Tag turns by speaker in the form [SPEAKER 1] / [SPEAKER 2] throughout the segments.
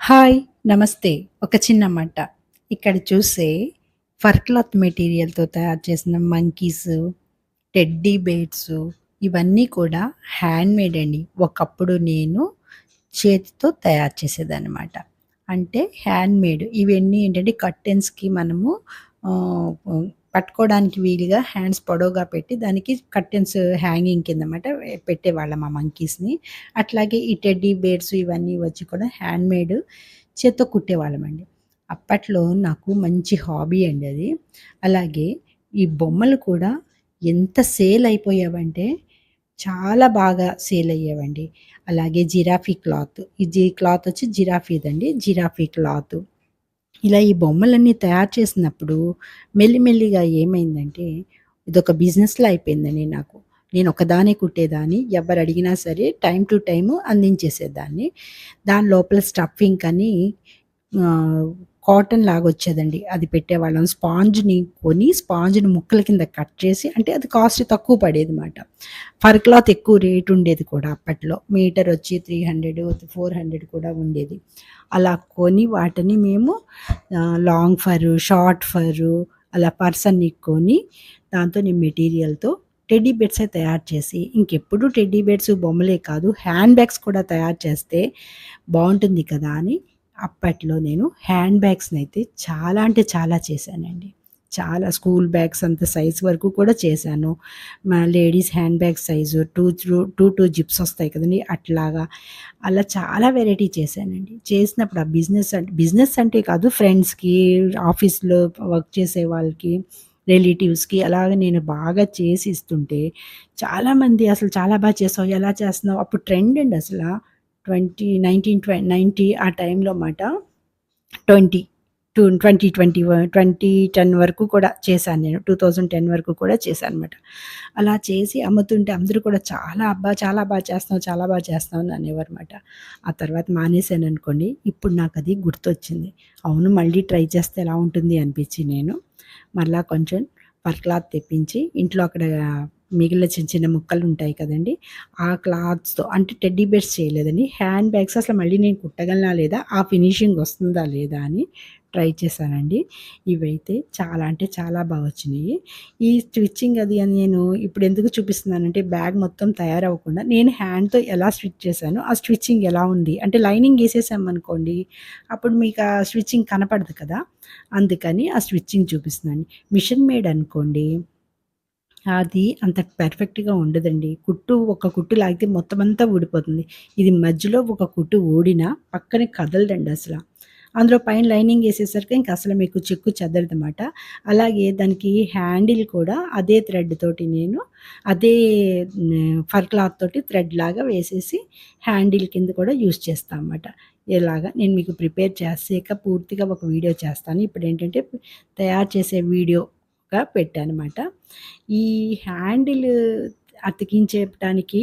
[SPEAKER 1] Hi! నమస్తే. ఒక చిన్న మాట. ఇక్కడ చూసే ఫర్ క్లాత్ మెటీరియల్‌తో తయారు చేసిన మంకీస్ టెడ్డీ బేట్స్ ఇవన్నీ కూడా హ్యాండ్‌మేడ్ అండి. ఒకప్పుడు నేను చేతితో తయారు చేసేదనమాట. అంటే హ్యాండ్‌మేడ్ ఇవన్నీ ఏంటంటే కర్టెన్స్‌కి మనము పట్టుకోవడానికి వీలుగా హ్యాండ్స్ పొడవుగా పెట్టి దానికి కర్టెన్స్ హ్యాంగింగ్ కిందమాట పెట్టేవాళ్ళం ఆ మంకీస్‌ని. అట్లాగే ఈ టెడ్డీ బేర్స్ ఇవన్నీ వచ్చి కూడా హ్యాండ్‌మేడ్ చేత్తో కుట్టేవాళ్ళమండి. అప్పట్లో నాకు మంచి హాబీ అండి అది. అలాగే ఈ బొమ్మలు కూడా ఎంత సేల్ అయిపోయావంటే చాలా బాగా సేల్ అయ్యేవండి. అలాగే జిరాఫీ క్లాత్. ఈ క్లాత్ వచ్చి జిరాఫీదండి. Giraffe cloth. ఇలా ఈ బొమ్మలన్నీ తయారు చేసినప్పుడు మెల్లిమెల్లిగా ఏమైందంటే ఇదొక బిజినెస్‌లా అయిపోయిందండి నాకు. నేను ఒకదాన్నే కుట్టేదాన్ని. ఎవరు అడిగినా సరే టైం టు టైం అందించేసేదాన్ని. దాని లోపల స్టఫింగ్ అని కాటన్ లాగా వచ్చేదండి అది పెట్టేవాళ్ళం. స్పాంజ్‌ని కొని స్పాంజ్‌ని ముక్కల కింద కట్ చేసి అంటే అది కాస్ట్ తక్కువ పడేది అనమాట ఫర్ క్లాత్ ఎక్కువ రేట్ ఉండేది కూడా అప్పట్లో. మీటర్ వచ్చి 300, 400 కూడా ఉండేది. అలా కొని వాటిని మేము లాంగ్ ఫరు, షార్ట్ ఫరు అలా పర్సన్‌ని కొని దాంతో నేను మెటీరియల్‌తో టెడ్డీ బెడ్సే తయారు చేసి ఇంకెప్పుడు టెడ్డీ బెడ్స్ బొమ్మలే కాదు హ్యాండ్ బ్యాగ్స్ కూడా తయారు చేస్తే బాగుంటుంది కదా! అని అప్పట్లో నేను హ్యాండ్ బ్యాగ్స్ని అయితే చాలా అంటే చాలా చేశానండి. చాలా స్కూల్ బ్యాగ్స్ అంత సైజ్ వరకు కూడా చేశాను. మా ladies hand bag size two through 2, 2 zips వస్తాయి కదండి అట్లాగా అలా చాలా వెరైటీ చేశానండి. చేసినప్పుడు ఆ బిజినెస్ అంటే బిజినెస్ అంటే కాదు ఫ్రెండ్స్‌కి, ఆఫీస్‌లో వర్క్ చేసే వాళ్ళకి, రిలేటివ్స్‌కి అలాగ నేను బాగా చేసి ఇస్తుంటే చాలామంది అసలు చాలా బాగా చేసావు. ఎలా చేస్తున్నావు? అప్పుడు ట్రెండ్ అండి అసలు ట్వంటీ నైన్టీన్ ట్వంటీ నైంటీ ఆ టైంలో మాట 20 టు 2021 2010 వరకు కూడా చేశాను నేను. 2010 వరకు కూడా చేశానన్నమాట. అలా చేసి అమ్ముతుంటే అందరూ కూడా చాలా అబ్బా! చాలా బాగా చేస్తున్నావు, చాలా బాగా చేస్తున్నావు అని అనేవారుమాట. ఆ తర్వాత మానేశాననుకోండి. ఇప్పుడు నాకు అది గుర్తొచ్చింది. అవును మళ్ళీ ట్రై చేస్తే ఎలా ఉంటుంది అనిపించి నేను మరలా కొంచెం ఫర్ క్లాత్ తెప్పించి ఇంట్లో అక్కడ మిగిలిన చిన్న చిన్న ముక్కలు ఉంటాయి కదండీ! ఆ క్లాత్స్‌తో అంటే టెడ్డీ బేర్స్ చేయలేదండి. హ్యాండ్ బ్యాగ్స్ అసలు మళ్ళీ నేను కుట్టగలనా లేదా? ఆ ఫినిషింగ్ వస్తుందా లేదా? అని ట్రై చేశానండి. ఇవైతే చాలా అంటే చాలా బాగా వచ్చినాయి ఈ స్టిచ్చింగ్ అది అని నేను ఇప్పుడు ఎందుకు చూపిస్తున్నానంటే బ్యాగ్ మొత్తం తయారవ్వకుండా నేను హ్యాండ్‌తో ఎలా స్టిచ్ చేశాను ఆ స్టిచ్చింగ్ ఎలా ఉంది? అంటే లైనింగ్ వేసేసామనుకోండి అప్పుడు మీకు ఆ స్టిచ్చింగ్ కనపడదు కదా! అందుకని ఆ స్టిచ్చింగ్ చూపిస్తున్నాను. మిషన్ మేడ్ అనుకోండి అది అంత పర్ఫెక్ట్‌గా ఉండదండి. కుట్టు ఒక కుట్టు లాగితే మొత్తం అంతా ఊడిపోతుంది. ఇది మధ్యలో ఒక కుట్టు ఊడినా పక్కనే కదలదండి అసలు అందులో పైన లైనింగ్ వేసేసరికి ఇంకా అసలు మీకు చెక్కు చెదరదనమాట. అలాగే దానికి హ్యాండిల్ కూడా అదే థ్రెడ్ తోటి నేను అదే ఫర్ క్లాత్ తోటి థ్రెడ్ లాగా వేసేసి హ్యాండిల్ కింద కూడా యూజ్ చేస్తాను అనమాట. ఇలాగా నేను మీకు ప్రిపేర్ చేసాక పూర్తిగా ఒక వీడియో చేస్తాను. ఇప్పుడు ఏంటంటే తయారు చేసే వీడియో వీడియోగా పెట్టానమాట. ఈ హ్యాండిల్ అతికించేయటానికి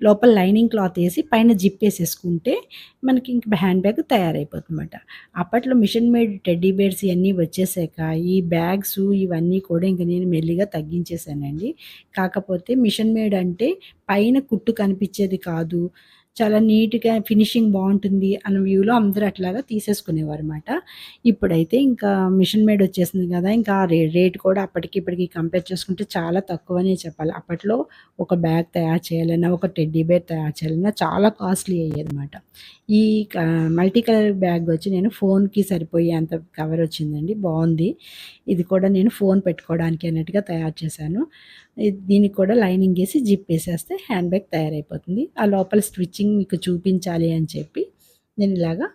[SPEAKER 1] లోపల లైనింగ్ క్లాత్ వేసి పైన జిప్ వేసేసుకుంటే మనకి ఇంక హ్యాండ్ బ్యాగ్ తయారైపోతుందన్నమాట. అప్పట్లో మిషన్ మేడ్ టెడ్డీ బేర్స్ ఇవన్నీ వచ్చేసాక ఈ బ్యాగ్స్ ఇవన్నీ కూడా ఇంక నేను మెల్లిగా తగ్గించేసానండి. కాకపోతే మిషన్ మేడ్ అంటే పైన కుట్టు కనిపించేది కాదు. చాలా నీట్‌గా ఫినిషింగ్ బాగుంటుంది అన్న వ్యూలో అందరూ అట్లాగా తీసేసుకునేవారుమాట. ఇప్పుడైతే ఇంకా మిషన్ మేడ్ వచ్చేసింది కదా! ఇంకా రే రేట్ కూడా అప్పటికి ఇప్పటికి కంపేర్ చేసుకుంటే చాలా తక్కువనే చెప్పాలి. అప్పట్లో ఒక బ్యాగ్ తయారు చేయాలన్నా, ఒక టెడ్ డిబేట్ తయారు చేయాలన్నా చాలా కాస్ట్‌లీ అయ్యేదన్నమాట. ఈ మల్టీ కలర్ బ్యాగ్ వచ్చి నేను ఫోన్‌కి సరిపోయేంత కవర్ వచ్చిందండి. బాగుంది ఇది కూడా నేను ఫోన్ పెట్టుకోవడానికి అన్నట్టుగా తయారు చేశాను. దీనికి కూడా లైనింగ్ వేసి జిప్ వేసేస్తే హ్యాండ్ బ్యాగ్ తయారైపోతుంది. ఆ లోపల స్టిచ్చింగ్ మీకు చూపించాలి అని చెప్పి నేను ఇలాగా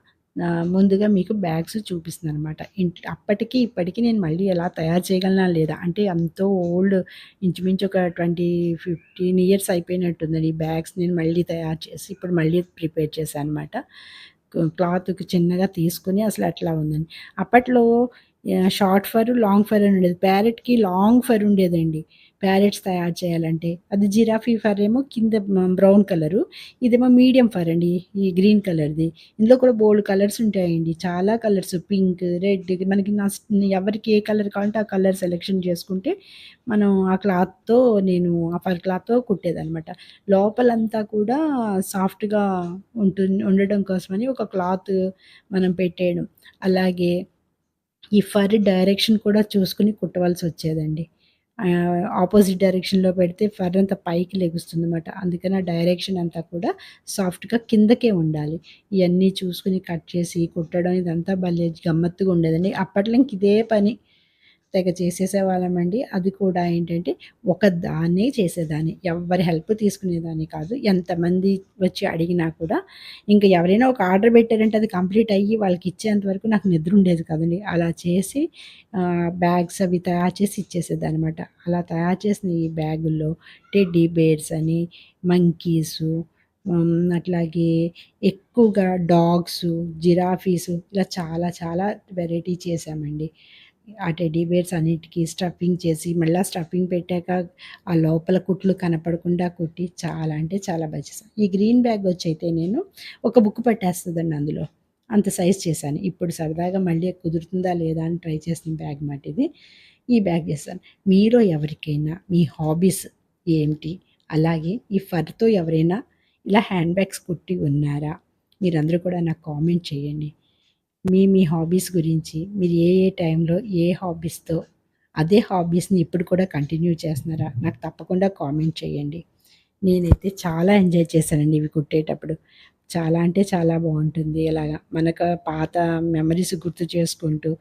[SPEAKER 1] ముందుగా మీకు బ్యాగ్స్ చూపిస్తున్నాను అనమాట అప్పటికి ఇప్పటికి నేను మళ్ళీ ఎలా తయారు చేయగలనా లేదా? అంటే ఎంతో ఓల్డ్ ఇంచుమించు ఒక 20, 15 ఇయర్స్ అయిపోయినట్టుందండి. ఈ బ్యాగ్స్ నేను మళ్ళీ తయారు చేసి ఇప్పుడు మళ్ళీ ప్రిపేర్ చేశాను అనమాట క్లాత్‌కి చిన్నగా తీసుకొని అసలు అట్లా ఉందండి. అప్పట్లో షార్ట్ ఫర్, లాంగ్ ఫర్ అని ఉండేది. ప్యారెట్కి లాంగ్ ఫర్ ఉండేదండి. ప్యారెట్స్ తయారు చేయాలంటే. అది జిరాఫీ ఫర్ ఏమో కింద బ్రౌన్ కలరు. ఇదేమో మీడియం ఫర్ అండి. ఈ గ్రీన్ కలర్‌ది. ఇందులో కూడా బోల్డ్ కలర్స్ ఉంటాయండి. చాలా కలర్స్ పింక్, రెడ్ మనకి ఎవరికి ఏ కలర్ కావాలంటే ఆ కలర్ సెలెక్షన్ చేసుకుంటే, మనం ఆ క్లాత్‌తో నేను ఆ ఫర్ క్లాత్‌తో కుట్టేదనమాట. లోపలంతా కూడా సాఫ్ట్‌గా ఉంటు ఉండడం కోసమని ఒక క్లాత్ మనం పెట్టేయడం. అలాగే ఈ ఫర్ డైరెక్షన్ కూడా చూసుకొని కుట్టవలసి వచ్చేదండి ఆపోజిట్ డైరెక్షన్‌లో పెడితే ఫర్ అంత పైకి లెగుస్తుంది అనమాట అందుకని ఆ డైరెక్షన్ అంతా కూడా సాఫ్ట్‌గా కిందకే ఉండాలి. ఇవన్నీ చూసుకొని కట్ చేసి కుట్టడం ఇదంతా భలే గమ్మత్తుగా ఉండేదండి. అప్పట్లో ఇంక ఇదే పని. తెగ చేసేసేవాళ్ళమండి. అది కూడా ఏంటంటే ఒకదాన్నే చేసేదాన్ని. ఎవ్వరి హెల్ప్ తీసుకునేదాన్ని కాదు. ఎంతమంది వచ్చి అడిగినా కూడా ఇంకా ఎవరైనా ఒక ఆర్డర్ పెట్టారంటే అది కంప్లీట్ అయ్యి వాళ్ళకిచ్చేంత వరకు నాకు నిద్ర ఉండేది కదండి అలా చేసి బ్యాగ్స్ అవి తయారు చేసి ఇచ్చేసేదాన్నమాట. అలా తయారు చేసిన ఈ బ్యాగుల్లో టెడ్డీ బేర్స్ అని, మంకీసు అట్లాగే ఎక్కువగా డాగ్స్ జిరాఫీసు ఇలా చాలా చాలా వెరైటీ చేశామండి. ఆ టెడ్డీ బేర్స్ అన్నిటికీ స్టఫింగ్ చేసి, మళ్ళీ స్టఫింగ్ పెట్టాక ఆ లోపల కుట్లు కనపడకుండా కుట్టి చాలా అంటే చాలా బాగా చేశాను. ఈ గ్రీన్ బ్యాగ్ వచ్చైతే నేను ఒక బుక్ పట్టేస్తుందండి అందులో. అంత సైజ్ చేశాను. ఇప్పుడు సరదాగా మళ్ళీ కుదురుతుందా లేదా అని ట్రై చేసిన బ్యాగ్ మాట ఇది. ఈ బ్యాగ్ చేశాను. మీలో ఎవరికైనా మీ హాబీస్ ఏమిటి? అలాగే ఈ ఫర్‌తో ఎవరైనా ఇలా హ్యాండ్ బ్యాగ్స్ కుట్టి ఉన్నారా? మీరందరూ కూడా నాకు కామెంట్ చేయండి. మీ మీ హాబీస్ గురించి మీరు ఏ ఏ టైంలో ఏ హాబీస్‌తో అదే హాబీస్‌ని ఇప్పుడు కూడా కంటిన్యూ చేస్తున్నారా? నాకు తప్పకుండా కామెంట్ చేయండి. నేనైతే చాలా ఎంజాయ్ చేశానండి ఇవి కుట్టేటప్పుడు. చాలా అంటే చాలా బాగుంటుంది ఇలాగా మనకు పాత మెమరీస్ గుర్తు చేసుకుంటూ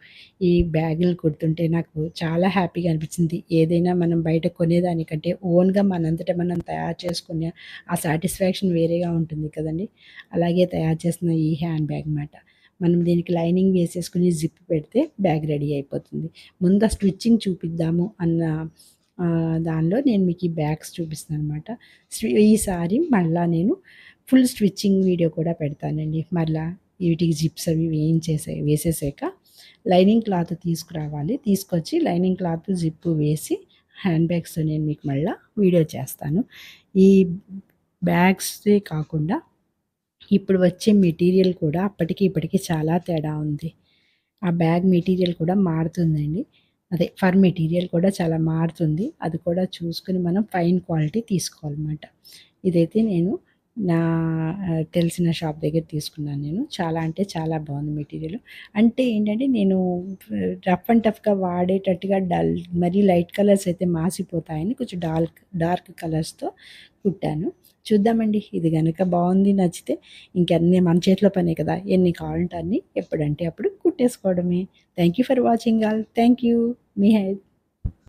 [SPEAKER 1] ఈ బ్యాగులు కుడుతుంటే నాకు చాలా హ్యాపీగా అనిపించింది. ఏదైనా మనం బయట కొనేదానికంటే ఓన్‌గా మనంతట మనం తయారు చేసుకునే ఆ సాటిస్ఫాక్షన్ వేరేగా ఉంటుంది కదండి అలాగే తయారు చేసిన ఈ హ్యాండ్ బ్యాగ్ మాట. మనం దీనికి లైనింగ్ వేసేసుకొని జిప్ పెడితే బ్యాగ్ రెడీ అయిపోతుంది. ముందు స్టిచ్చింగ్ చూపిద్దాము అన్న దానిలో నేను మీకు ఈ బ్యాగ్స్ చూపిస్తాను అనమాట ఈసారి మళ్ళా నేను ఫుల్ స్టిచ్చింగ్ వీడియో కూడా పెడతానండి. మళ్ళీ వీటికి జిప్స్ అవి వేయించేసే వేసేసాక లైనింగ్ క్లాత్ తీసుకురావాలి. తీసుకొచ్చి లైనింగ్ క్లాత్ జిప్ వేసి హ్యాండ్ బ్యాగ్స్ నేను మీకు మళ్ళీ వీడియో చేస్తాను. ఈ బ్యాగ్సే కాకుండా ఇప్పుడు వచ్చే మెటీరియల్ కూడా అప్పటికి ఇప్పటికి చాలా తేడా ఉంది. ఆ బ్యాగ్ మెటీరియల్ కూడా మారుతుందండి. అదే ఫర్ మెటీరియల్ కూడా చాలా మారుతుంది. అది కూడా చూసుకుని మనం ఫైన్ క్వాలిటీ తీసుకోవాలన్నమాట. ఇదైతే నేను నా తెలిసిన షాప్ దగ్గర తీసుకున్నాను నేను. చాలా అంటే చాలా బాగుంది మెటీరియల్. అంటే ఏంటంటే నేను రఫ్ అండ్ టఫ్‌గా వాడేటట్టుగా డల్ మరీ లైట్ కలర్స్ అయితే మాసిపోతాయని కొంచెం డార్క్ డార్క్ కలర్స్‌తో కుట్టాను. చూద్దామండి. ఇది కనుక బాగుంది నచ్చితే ఇంకన్నీ మన చేతిలో పనే కదా! ఎన్ని కావాలంటే అన్నీ ఎప్పుడంటే అప్పుడు కుట్టేసుకోవడమే. Thank you for watching all. Thank you. Me health